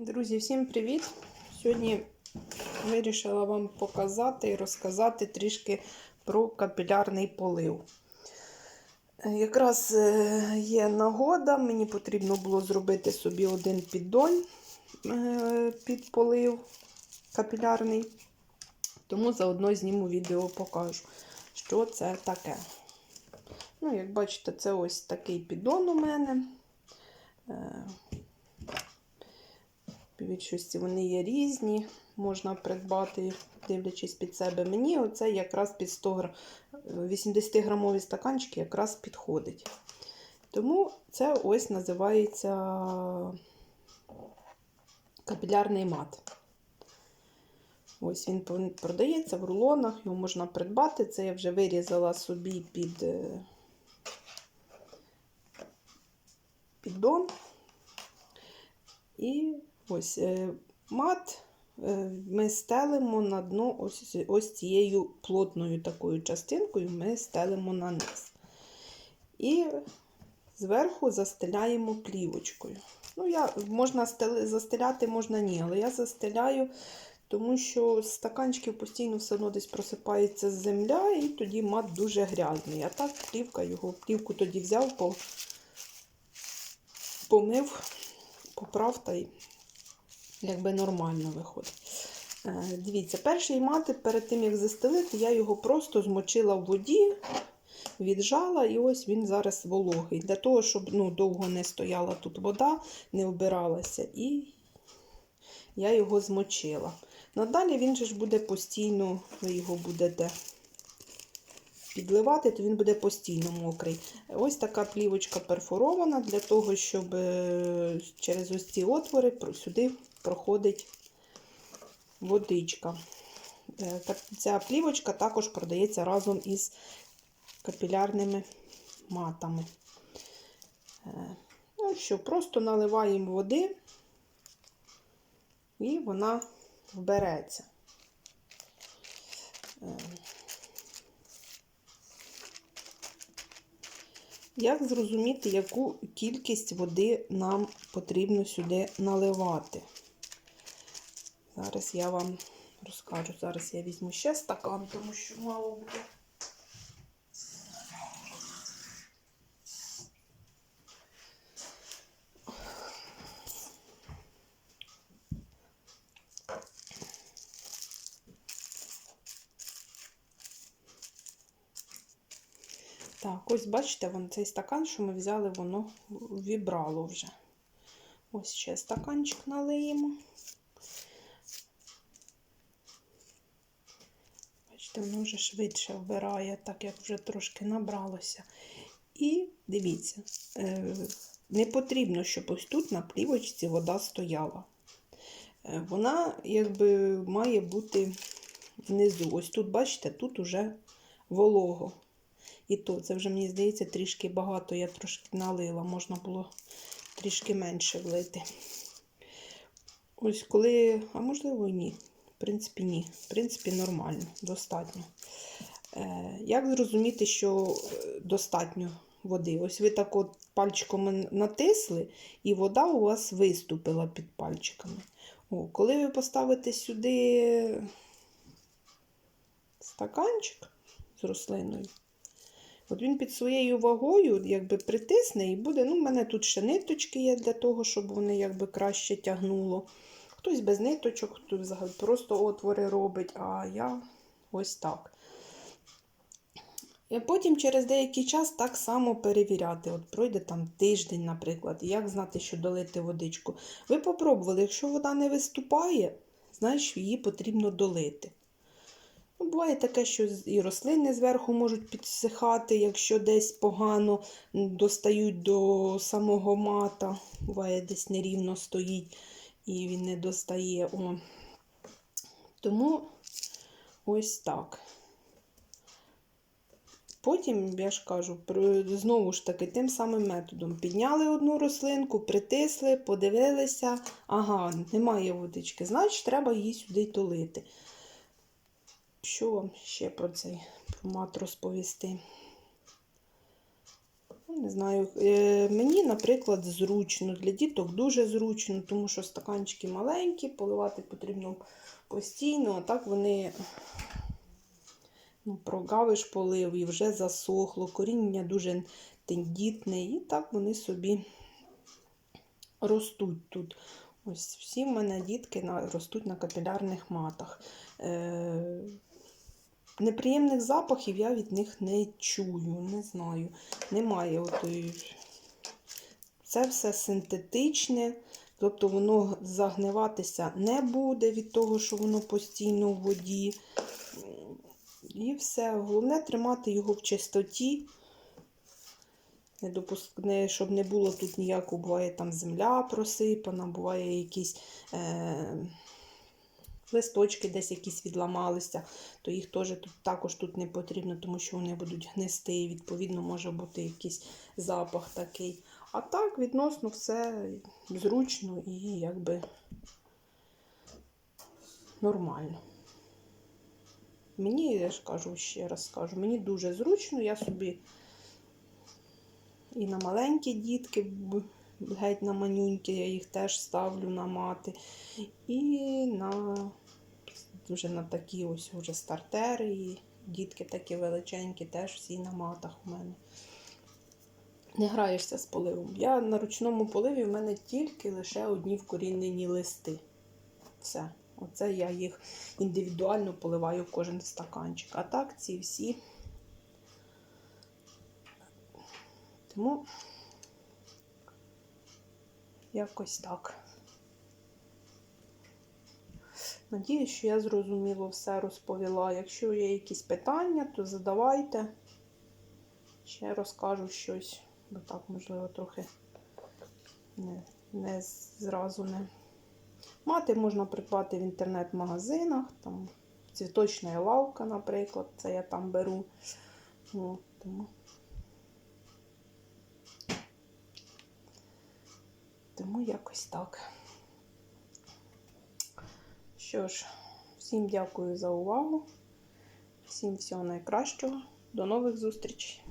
Друзі, всім привіт! Сьогодні вирішила вам показати і розказати трішки про капілярний полив. Е, Якраз е, є нагода, мені потрібно було зробити собі один піддон е, під полив капілярний, тому заодно зніму відео покажу, що це таке. Ну, як бачите, це ось такий піддон у мене. Більшості вони є різні, можна придбати, дивлячись під себе. Мені оце якраз під 100 грам, 80 грамові стаканчики якраз підходить. Тому це ось називається капілярний мат. Ось він продається в рулонах, його можна придбати. Це я вже вирізала собі під е, піддон. І ось е, мат е, ми стелимо на дно ось, ось цією плотною такою частинкою ми стелимо на низ. І зверху застеляємо плівочкою. Ну, я, Можна застеляти, можна ні, але я застеляю, тому що з стаканчиків постійно все одно десь просипається земля, і тоді мат дуже грязний. А так плівка його, плівку тоді взяв, помив, поправ та й якби нормально виходить. Е, Дивіться, перший мати перед тим, як застелити, я його просто змочила в воді, віджала, і ось він зараз вологий. Для того, щоб ну, довго не стояла тут вода, не вбиралася, і я його змочила. Надалі він же ж буде постійно, ви його будете підливати, то він буде постійно мокрий. Ось така плівочка перфорована для того, щоб е, через ось ці отвори сюди проходить водичка. Е, ця плівочка також продається разом із капілярними матами. Е, ну що, просто наливаємо води, і вона вбереться. Як зрозуміти, яку кількість води нам потрібно сюди наливати? Зараз я вам розкажу. Зараз я візьму ще стакан, тому що мало буде. Так, ось бачите, вон цей стакан, що ми взяли, воно вібрало вже. Ось ще стаканчик налиємо. Бачите, воно вже швидше вбирає, так як вже трошки набралося. І дивіться, е, не потрібно, щоб ось тут на плівочці вода стояла. Е, вона, якби, має бути внизу. Ось тут, бачите, тут уже волого. І то, це вже, мені здається, трішки багато я трошки налила, можна було трішки менше влити. Ось коли, а можливо, ні. В принципі, ні. В принципі, нормально, достатньо. Е, Як зрозуміти, що достатньо води? Ось ви так от пальчиком натисли, і вода у вас виступила під пальчиками. О, Коли ви поставите сюди стаканчик з рослиною, От він під своєю вагою якби притисне і буде. Ну, в мене тут ще ниточки є для того, щоб вони якби краще тягнуло. Хтось без ниточок, хтось взагалі просто отвори робить, а я ось так. І потім через деякий час так само перевіряти. От Пройде там тиждень, наприклад, як знати, що долити водичку. Ви попробували, якщо вода не виступає, значить її потрібно долити. Ну, Буває таке, що і рослини зверху можуть підсихати, якщо десь погано достають до самого мата. Буває, десь нерівно стоїть і він не достає. О. Тому ось так. Потім, я ж кажу, знову ж таки, тим самим методом. Підняли одну рослинку, притисли, подивилися, ага, немає водички, значить, треба її сюди толити. Що вам ще про цей формат розповісти? Ну, Не знаю, е, мені, наприклад, зручно. Для діток дуже зручно, тому що стаканчики маленькі, поливати потрібно постійно, а так вони ну, прогавиш полив і вже засохло, коріння дуже тендітне, і так вони собі ростуть тут. Ось всі в мене дітки ростуть на капілярних матах. Е, неприємних запахів я від них не чую, не знаю. Немає отої. Це все синтетичне, тобто воно загниватися не буде від того, що воно постійно в воді. І все. Головне тримати його в чистоті. Не допуск... не, щоб не було тут ніякого, буває там земля просипана, буває якісь е... листочки десь якісь відламалися, то їх теж тут, також тут не потрібно, тому що вони будуть гнисти, і відповідно може бути якийсь запах такий. А так, відносно все зручно і якби нормально. Мені, я ж кажу, ще раз скажу, мені дуже зручно, я собі і на маленькі дітки, геть на манюньки, я їх теж ставлю на мати. І на вже на такі ось вже стартери. І дітки такі величенькі, теж всі на матах у мене. Не граєшся з поливом. Я на ручному поливі в мене тільки лише одні вкорінені листи. Все. Оце я їх індивідуально поливаю в кожен стаканчик. А так ці всі. Тому якось так. Надіюсь, що я зрозуміло все розповіла. Якщо є якісь питання, то задавайте. Ще розкажу щось, бо так, можливо, трохи не, не зразу не. Мати можна придбати в інтернет-магазинах, там цвіточна лавка, наприклад, це я там беру. От, тому. Тому якось так. Що ж, всім дякую за увагу. Всім всього найкращого. До нових зустрічей!